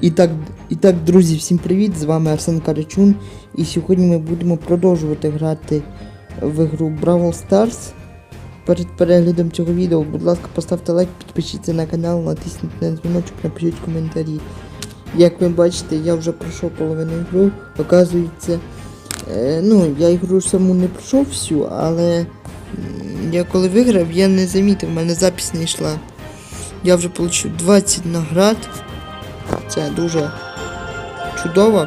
І так, і так, друзі, всім привіт! З вами Арсен Карачун. І сьогодні ми будемо продовжувати грати в ігру Brawl Stars. Перед переглядом цього відео, будь ласка, поставте лайк, підпишіться на канал, натисніть на дзвіночок, напишіть коментарі. Як ви бачите, я вже пройшов половину ігру. Оказується, е, ну, я ігру саму не пройшов всю, але я коли виграв, я не замітив, в мене запись не йшла. Я вже отримав 20 наград. Це дуже чудово.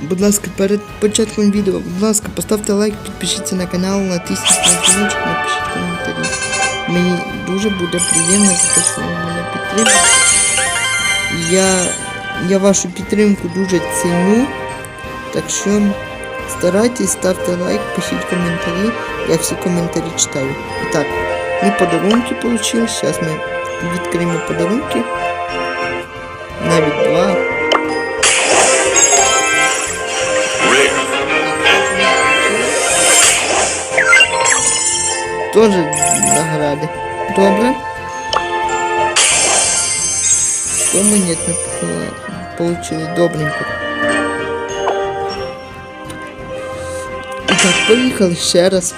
Будь ласка, перед початком відео, будь ласка, поставте лайк, підпишіться на канал, натисніть на дзвіночок, напишіть коментарі. Мені дуже буде приємно за те, що ви мене підтримуєте. Я, я вашу підтримку дуже ціню. Так що старайтесь, ставте лайк, пишіть коментарі. Я всі коментарі читаю. І так, ми подарунки отримали. Зараз ми відкриємо подарунки. Навіть два. Тоже награди. Добре. Что мы нет не по- получили? Добренько. Так, поїхали ще раз.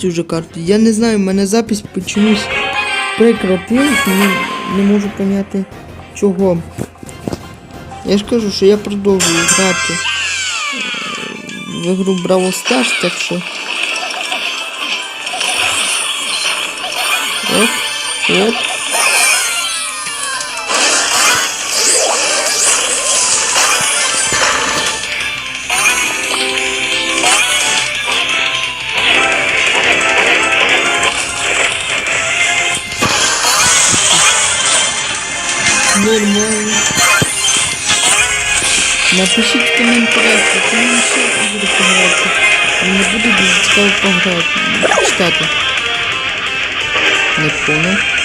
Цю же карту. Я не знаю, в мене запись почомусь прекратилась, не, не можу поняти чого. Я ж кажу, що я продовжую грати е, в ігру Браво Stars, так що. Оп, оп. Напишіть коментарі, це мені ще буде пограти. Мені буде дуже цікаво пограти. Читати. Не понял.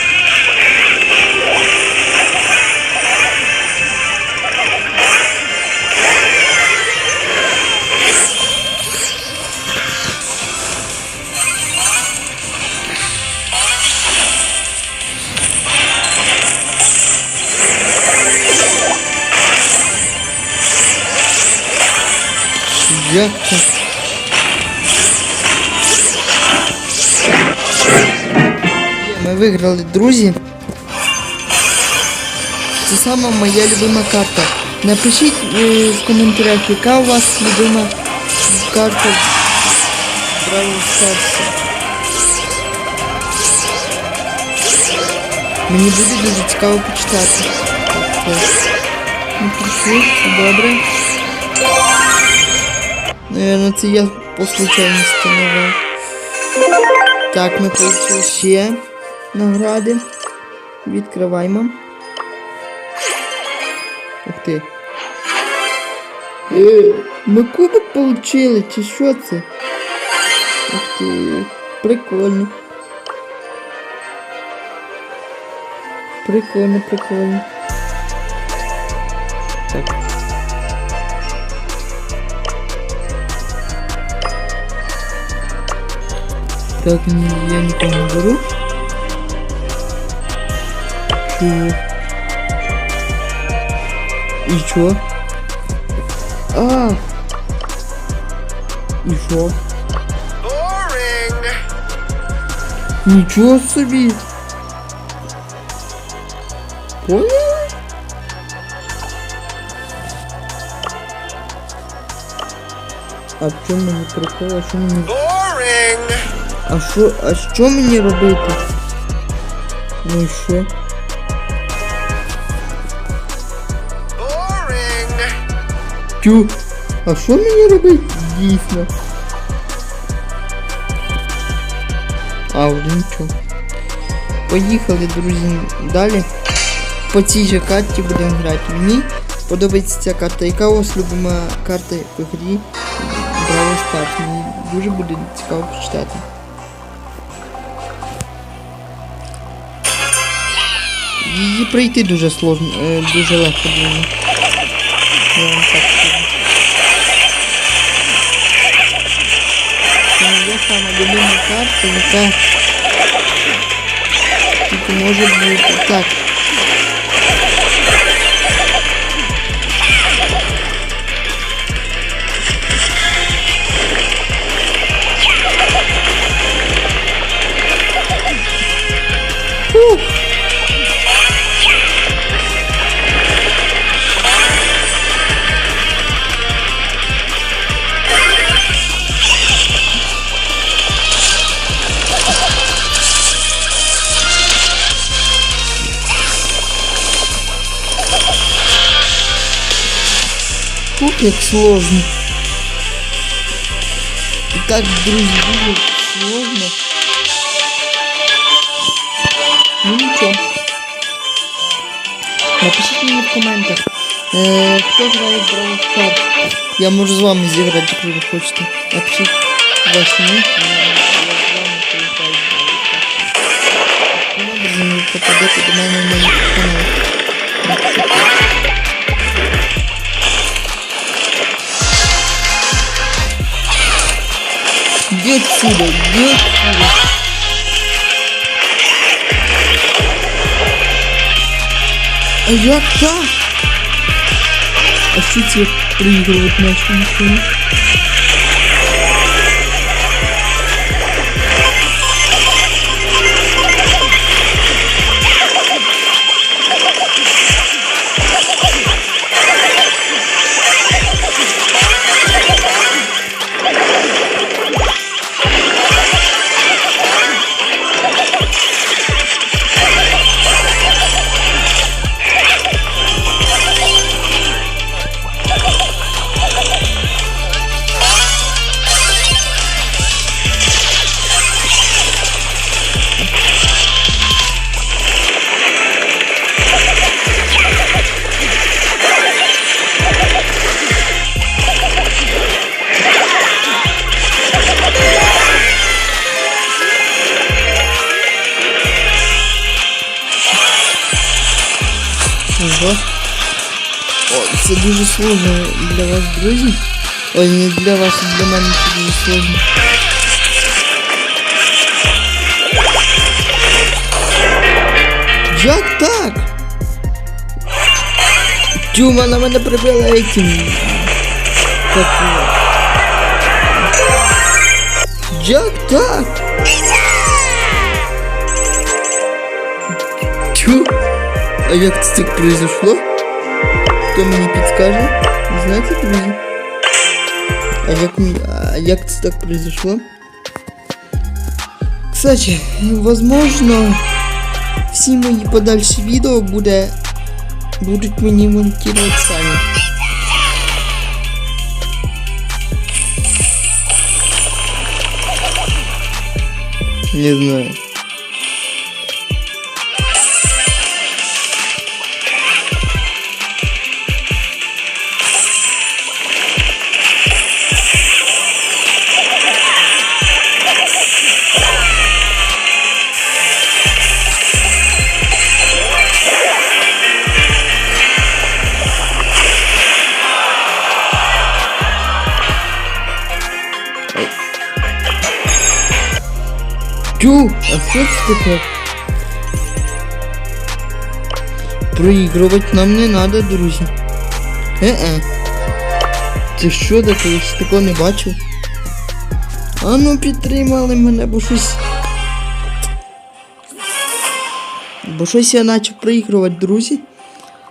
Це? Ми виграли, друзі. Це сама моя любима карта. Напишіть е, в коментарях, яка у вас любима карта Бравл Старса. Мені буде дуже цікаво почитати. Ну, добре. Наверное, це я по случайності нажав. Так, ми получили ще награди. Відкриваємо. Ух ти. Е, ми кубок получили, чи що це? Ух ти. Прикольно. Прикольно, прикольно. Так, ні, я нікого не беру. Чого? І що? А! І що? Boring. Нічого собі! Поняли? А в чому мені прикол? А що мені... Boring. А що, а що мені робити? Ну і що? Тю, а що мені робити? Дійсно. А, вже нічого. Поїхали, друзі, далі. По цій же карті будемо грати. Мені подобається ця карта. Яка у вас любима карта в грі Браво Старт? Мені дуже буде цікаво почитати. Її пройти дуже сложно, е, дуже легко дуже. Я вам так скажу. Це моя сама карта, яка тільки може бути. Так. сложно. І так, друзі, дуже сложно. Ну нічого. Напишіть мені в коментах, е, хто грає в Brawl Stars. Я можу з вами зіграти, якщо ви хочете. Напишіть ваші ніки, я я з вами полетаю в Brawl Stars. Таким образом ви попадете до мене на YouTube канал. Иди отсюда, иди отсюда. А як так? А це проігрувати нашу сложно для вас, друзі. Ой, не для вас, а для мене це дуже сложно. Як так? Тюма на мене прибила этим. Как? Як так? Тю. А як це так произошло? Хто мені підскаже? Знаєте, друзі? А як, а як це так произошло? Кстати, возможно, всі мої подальші відео буде, будуть мені монтувати самі. Не знаю. Тю, а що це таке? Проігрувати нам не треба, друзі. Е-е. Це що таке? Я такого не бачив. А ну підтримали мене, бо щось. Бо щось я почав проігрувати, друзі.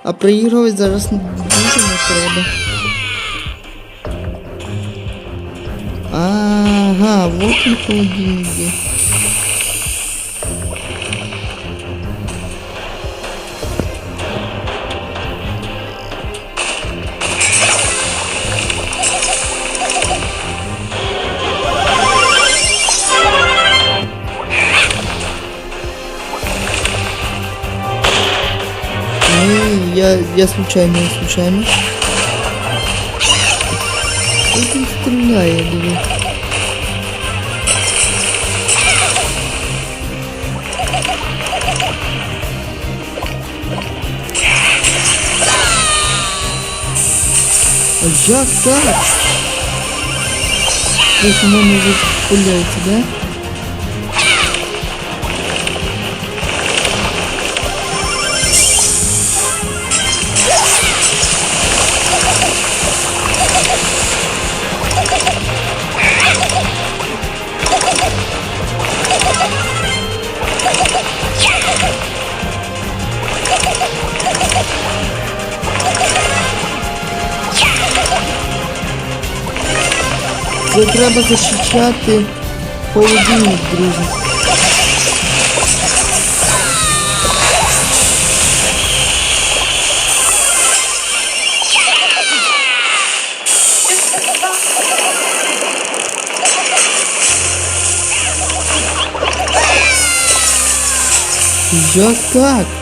А проігрувати зараз дуже не треба. Ага, вот он холодильник. Я, я случайно, я случайно. Как он стреляет, блин. А як так? Ось у мене вже пуляється, да? Це треба захищати холодильник, друзі. Як так?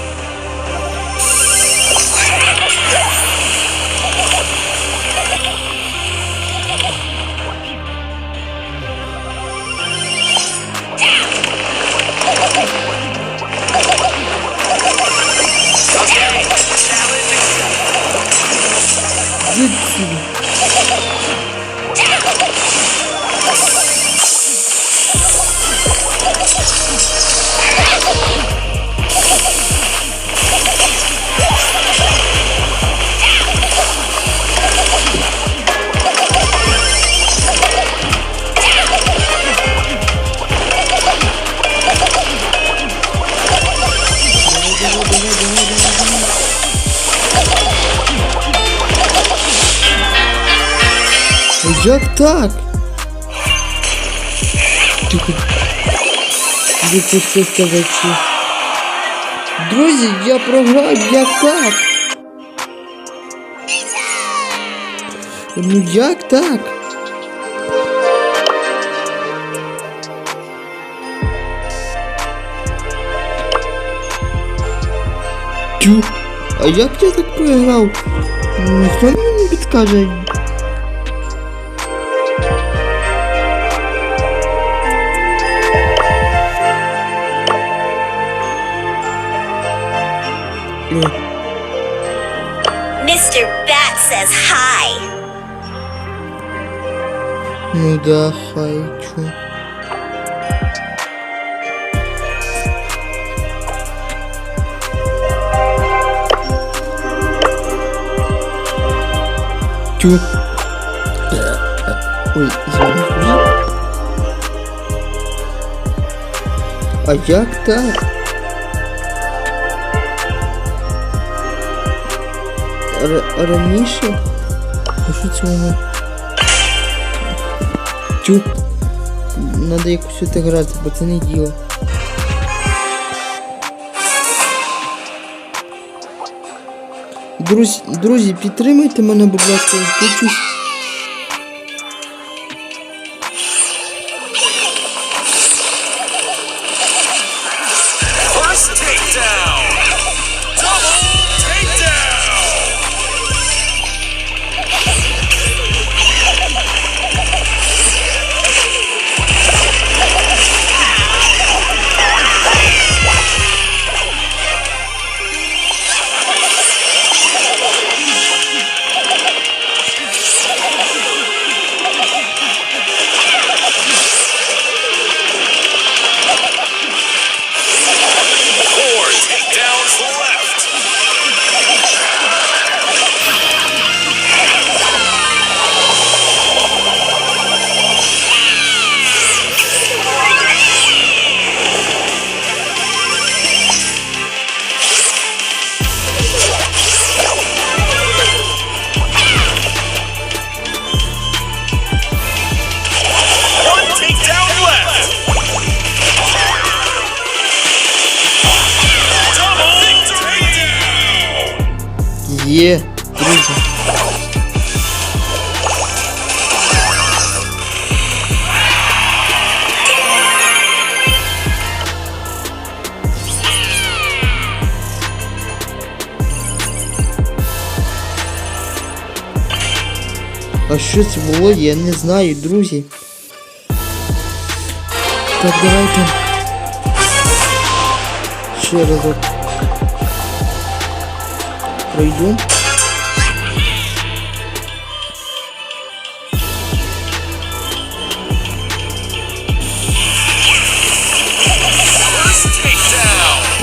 Як так? Ви це. Друзі, я програв, як так? Ну як так? Тю, а як я так програв? Ніхто мені підкаже. Mr. Bat says hi. Ну да, хай, чё. Тю. Ой, извините. А як так? Раніше? А що це воно? Тю. Надо якось отыграти, бо це не діло. Друзі, друзі, підтримайте мене, будь ласка, хочу. А що це було, я не знаю, друзі. Так, давайте. Ще разок. Пройду.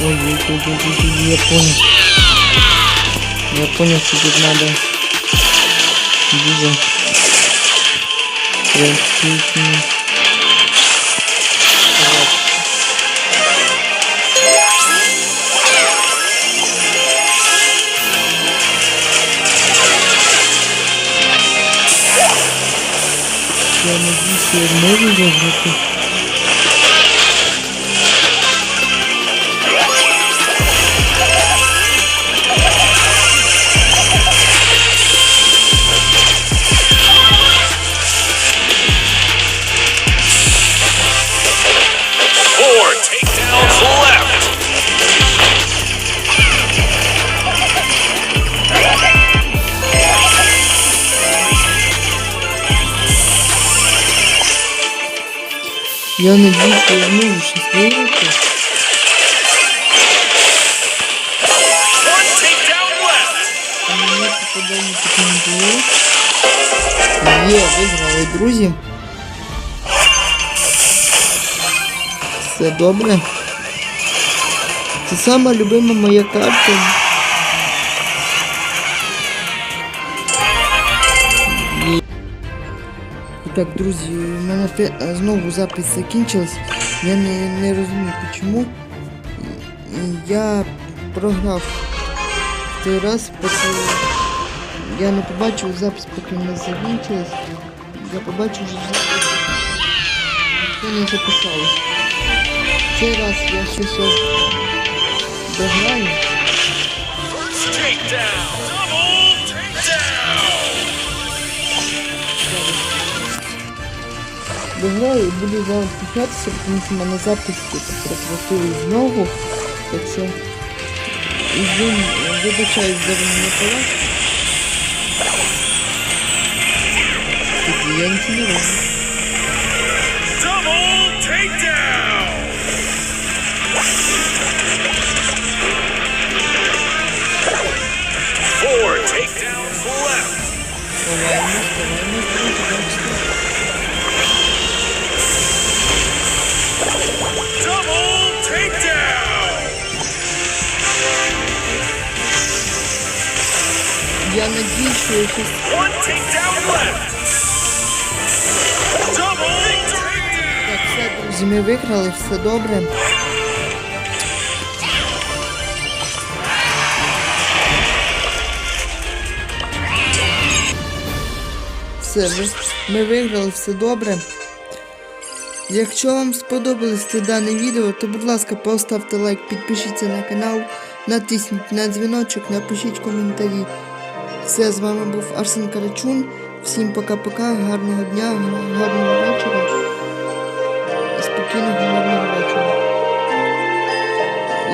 Ой, ой, ой, ой, ой, я понял. Я понял, что тут надо. Дуже. Практично. Я не Чи я Я надіюсь, що я зможу щось виграти. One takedown left. Мені попадання таке не було. Є, виграли, друзі. Все добре. Це сама любима моя карта. Так, друзі, у мене е, знову запис закінчилась. Я не, не розумію чому. Я програв той раз, поки я не побачив запис, поки не закінчилась. Я побачив, що запис не записалось. Цей раз я щось ось дограю. Дограю і буду зараз піхатися, тому що мене запис прекратили знову. Так що вибачаюсь за мене палат. Тоді я нічого не роблю. Four takedowns left. Сховаємо, сховаємо, друзі, бачите. Takedown. Так, все, друзі, ми виграли, все добре. Все, ми виграли, все добре. Якщо вам сподобалось це дане відео, то будь ласка, поставте лайк, підпишіться на канал, натисніть на дзвіночок, напишіть коментарі. Все, з вами був Арсен Карачун. Всім пока-пока, гарного дня, гарного вечора. Спокійного гарного вечора.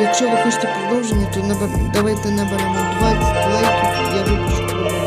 Якщо ви хочете продовження, то давайте наберемо 20 лайків, я випущу.